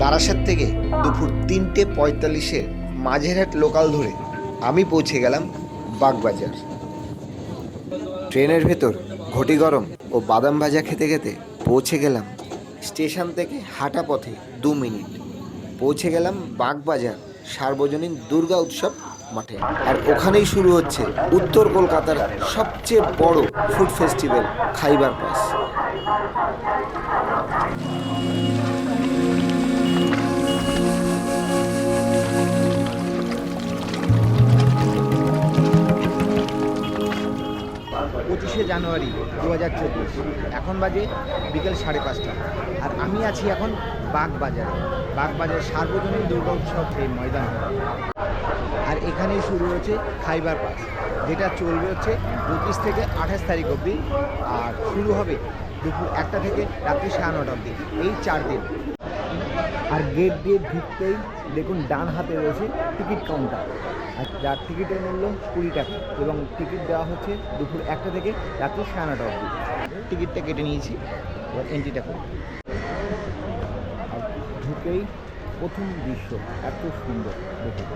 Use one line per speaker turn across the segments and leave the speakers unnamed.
বারাসাত থেকে দুপুর তিনটে পঁয়তাল্লিশে মাঝেরহাট লোকাল ধরে আমি পৌঁছে গেলাম বাগবাজার। ট্রেনের ভেতর ঘটি গরম ও বাদাম ভাজা খেতে খেতে পৌঁছে গেলাম স্টেশন থেকে হাঁটা পথে দু মিনিট। পৌঁছে গেলাম বাগবাজার সার্বজনীন দুর্গা উৎসব মাঠে। আর ওখানেই শুরু হচ্ছে উত্তর কলকাতার সবচেয়ে বড় ফুড ফেস্টিভ্যাল খাইবার পাস পঁচিশে জানুয়ারি দু হাজার চব্বিশ। এখন বাজে বিকেল সাড়ে পাঁচটা। আর আমি আছি এখন বাগবাজারে। বাগবাজার সার্বজনীন দুর্গা উৎসব এই ময়দান। আর এখানেই শুরু হচ্ছে খাইবার পাস, যেটা চলবে হচ্ছে পঁচিশ থেকে আঠাশ তারিখ অবধি। আর শুরু হবে দুপুর একটা থেকে রাত্রি সাড়ে নটা অবধি, এই চার দিন। আর গেট দিয়ে ঢুকতেই দেখুন ডান হাতে রয়েছে টিকিট কাউন্টার আর যার টিকিটের মূল্য কুড়ি টাকা এবং টিকিট দেওয়া হচ্ছে দুপুর একটা থেকে রাত্রি সাড়ে নটা অবধি। টিকিটটা কেটে নিয়েছি এবার এন্ট্রিটা করি আর ঢুকেই প্রথম দৃশ্য এত সুন্দর দেখুন।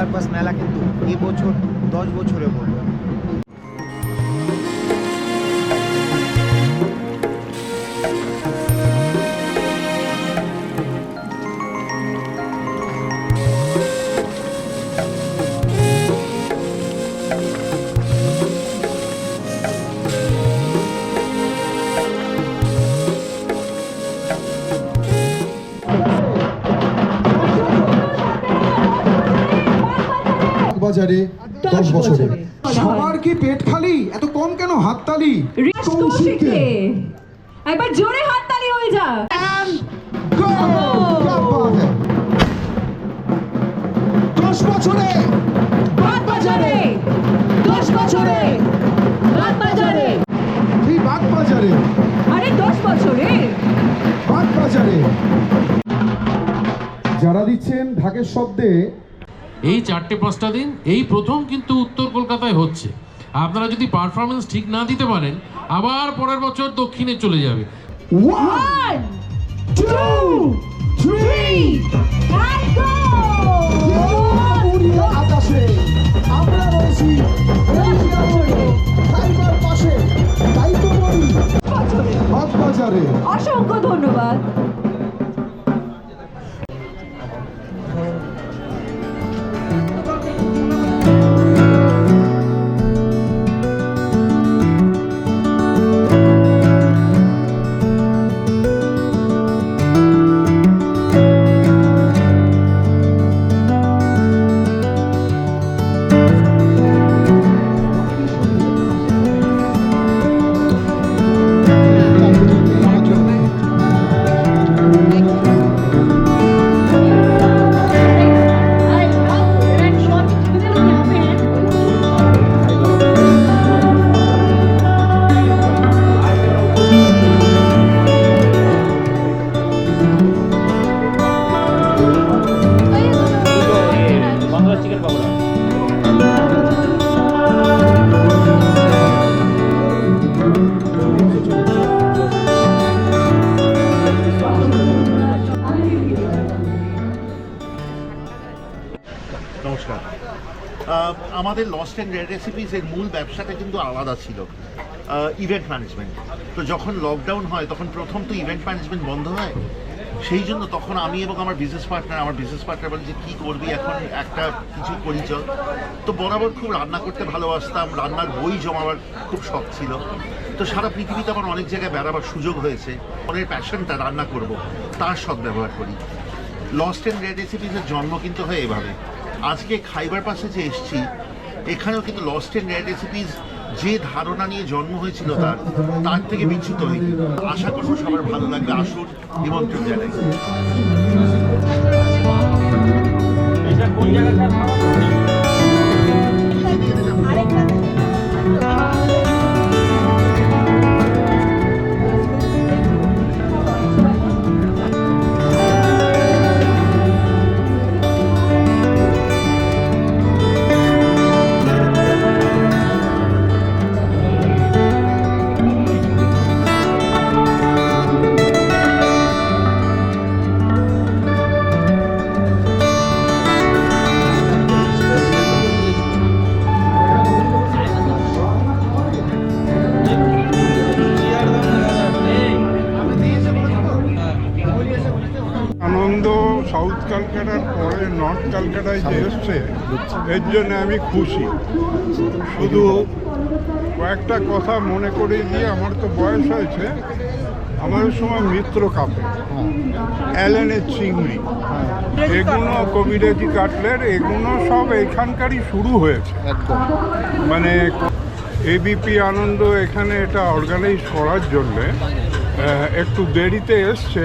এই পাস মেলা কিন্তু এবছর দশ বছরে পড়ল
হাজারে দশ বছরে।
সবার কি পেট খালি? এত কম কেন হাততালি?
একবার জোরে হাততালি হয়ে যা
যারা দিচ্ছেন ঢাকের শব্দে
এই চারটে পাঁচটা দিন এই প্রথম কিন্তু উত্তর কলকাতায় হচ্ছে। আপনারা যদি পারফরমেন্স ঠিক না দিতে পারেন আবার পরের বছর দক্ষিণে চলে যাবে।
One two three and go
উড়িয়ে আকাশে? আমরা রয়েছি পাশে। তাই তো বলি
অসংখ্য ধন্যবাদ।
আমাদের লস্ট অ্যান্ড রেড রেসিপিস এর মূল ব্যবসাটা কিন্তু আলাদা ছিল ইভেন্ট ম্যানেজমেন্ট তো যখন লকডাউন হয়, তখন প্রথম তো ইভেন্ট ম্যানেজমেন্ট বন্ধ হয়। সেই জন্য তখন আমি এবং আমার বিজনেস পার্টনার আমার বিজনেস পার্টনার বলে যে, কী করবি এখন? একটা কিছু পরিচয় তো বরাবর খুব রান্না করতে ভালোবাসতাম, রান্নার বই জমাবার খুব শখ ছিল। তো সারা পৃথিবীতে আমার অনেক জায়গায় বেড়াবার সুযোগ হয়েছে। মনের প্যাশনটা রান্না করব, তার সৎ ব্যবহার করি লস্ট অ্যান্ড রেড রেসিপিসের জন্ম কিন্তু হয় এভাবে। আজকে খাইবার পাশে যে এসছি এখানেও কিন্তু লস্ট এন্ড রেড রেসিপিস যে ধারণা নিয়ে জন্ম হয়েছিল তার তার থেকে বিচ্যুত হয়ে আশা করব সবার ভালো লাগবে। আসুন, নিমন্ত্রণ জানাই।
আনন্দ ক্যালকাটায় এর জন্য আমি খুশি। শুধু কয়েকটা কথা মনে করে দিয়ে আমার তো বয়স হয়েছে আমার সময় মিত্র কাপে অ্যালেনের চিংড়ি। এগুলো কবিরাজি কাটলের এগুলো সব এখানকারই শুরু হয়েছে। মানে এবিপি আনন্দ এখানে এটা অর্গানাইজ করার জন্যে একটু দেরিতে এসছে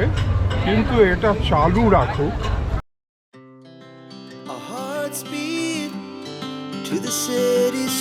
কিন্তু এটা চালু রাখুক।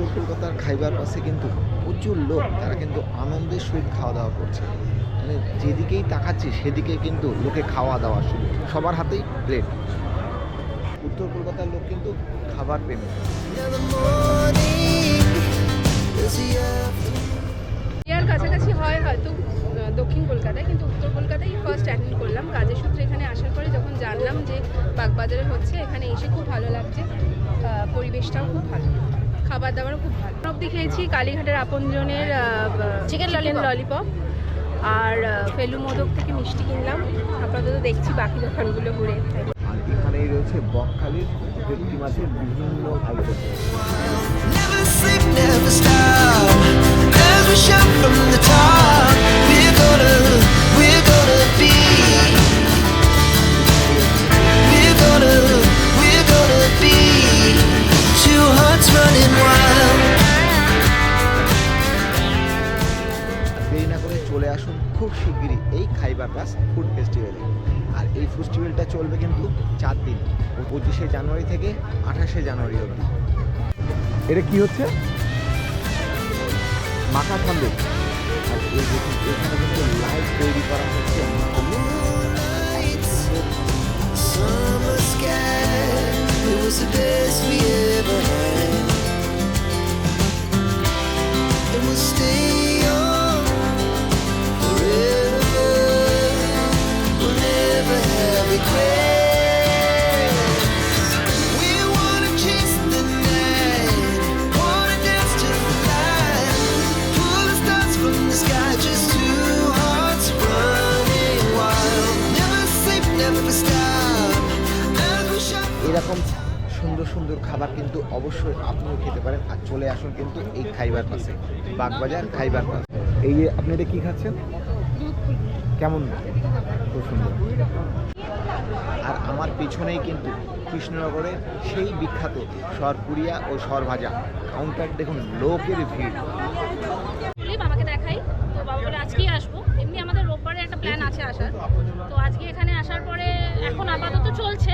উত্তর কলকাতার খাইবার পাশে কিন্তু প্রচুর লোক, তারা কিন্তু আনন্দের সহিত খাওয়া দাওয়া করছে। মানে যেদিকেই তাকাচ্ছি, সেদিকে কিন্তু লোকে খাওয়া দাওয়া শুরু সবার হাতেই প্লেট উত্তর কলকাতার লোক কিন্তু খাবার প্রেমী।
কাছাকাছি হয় হয়তো দক্ষিণ কলকাতায়, কিন্তু উত্তর কলকাতায় ফার্স্ট অ্যাটেন্ড করলাম। কাজের সূত্রে এখানে আসার পরে যখন জানলাম যে বাগবাজারে হচ্ছে, এখানে এসে খুব ভালো লাগছে। পরিবেশটাও খুব ভালো। খাবার দাবারও খুব ভালো। অব্দি খেয়েছি কালীঘাটের আপনজনের চিকেন ললিপপ আর ফেলু মোদক থেকে মিষ্টি কিনলাম। আপাতত দেখছি বাকি দোকানগুলো ঘুরে।
আর এখানেই রয়েছে বকখালির ভেটকি মাছের বিভিন্ন আইটেম আঠাশে জানুয়ারি অবধি এটা কি হচ্ছে মাখা সন্দেশ আর এই এখানে কিন্তু লাইভ তৈরি করা হচ্ছে অবশ্যই আপনিও খেতে পারেন আর চলে আসুন কিন্তু এই খাইবার পাশে বাগবাজার খাইবার পাস এই যে আপনি এটা কি খাচ্ছেন? কেমন? খুব সুন্দর। আর আমার পেছনেই কিন্তু কৃষ্ণনগরের সেই বিখ্যাত সরপুরিয়া ও সরভাজা কাউন্টার দেখুন লোকের ভিড়।
দেখাই। তো বাবা বলে আজকেই আসব। এমনি আমাদের রোববারে একটা প্ল্যান আছে আসার। তো আজকে এখানে আসার পরে এখন আপাতত চলছে।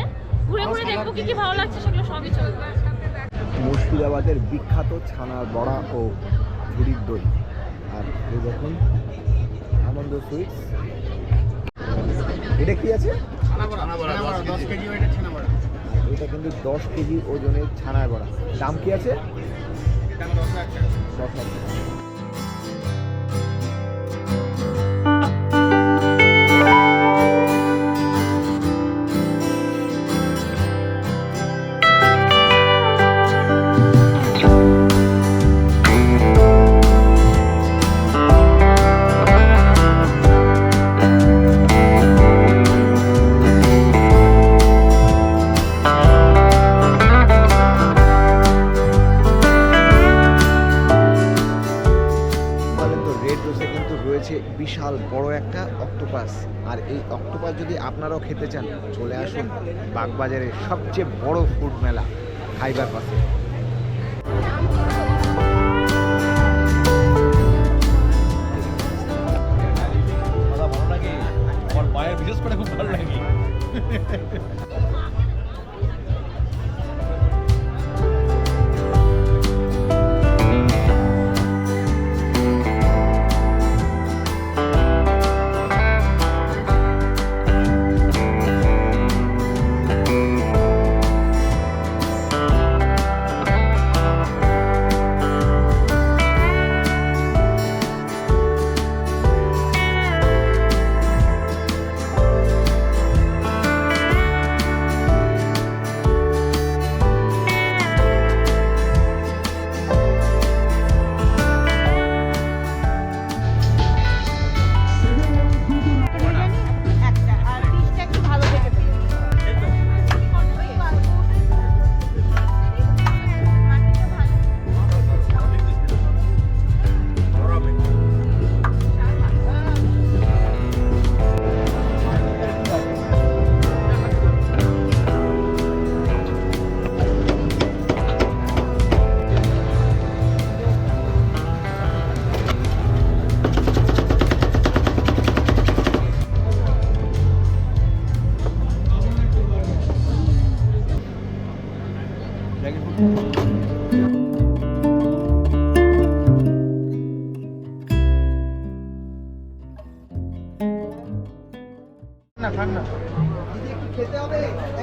ঘুরে ঘুরে দেখব কি কি ভালো লাগছে সেগুলো সবই চলবে।
মুর্শিদাবাদের বিখ্যাত ছানার বড়া ও ঝুড়ির দই। আর এই দেখুন আনন্দ সুইটস। এটা কি আছে? এটা কিন্তু দশ কেজি ওজনের ছানার বড়া। দাম কি আছে? দশ হাজার যদি আপনারাও খেতে চান চলে আসুন বাগবাজারের সবচেয়ে বড় ফুড মেলা খাইবার পাশে।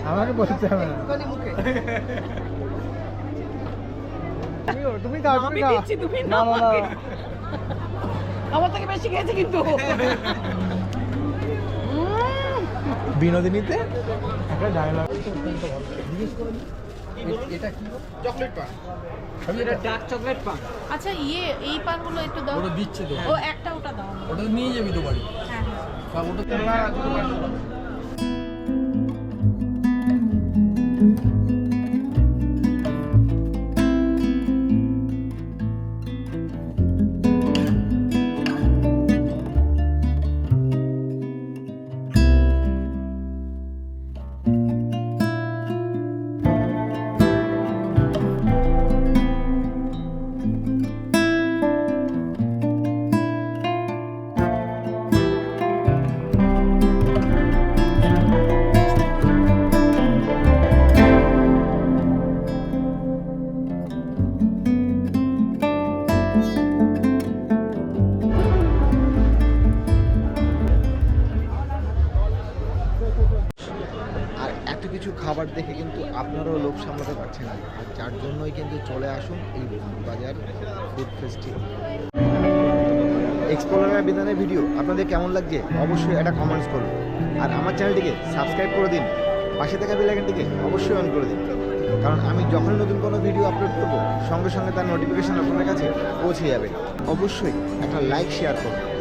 আমাকে বলতে হবে না। তুমি দাও তুমি না না না।
আমার থেকে বেশি খেয়েছে কিন্তু।
বিনোদিনীতে? একটা ডায়লগ
আচ্ছা ইয়ে এই পানগুলো একটু দাও। ওটা দিচ্ছে তো। ও একটা ওটা দাও।
ওটা নিয়ে যাবি তো বাড়ি
হ্যাঁ
কিন্তু আপনারাও লোভ সামলাতে পারছেন না। আর যার জন্যই কিন্তু চলে আসুন এই বাজার ফুড ফেস্টিভ্যাল। এক্সপ্লোরার বিধানের ভিডিও আপনাদের কেমন লাগছে? অবশ্যই একটা কমেন্টস করুন। আর আমার চ্যানেলটিকে সাবস্ক্রাইব করে দিন। পাশে থাকা বেলাইকনটিকে অবশ্যই অন করে দিন। কারণ আমি যখনই নতুন কোনো ভিডিও আপলোড করব, সঙ্গে সঙ্গে তার নোটিফিকেশন আপনাদের কাছে পৌঁছে যাবে। অবশ্যই একটা লাইক শেয়ার করুন।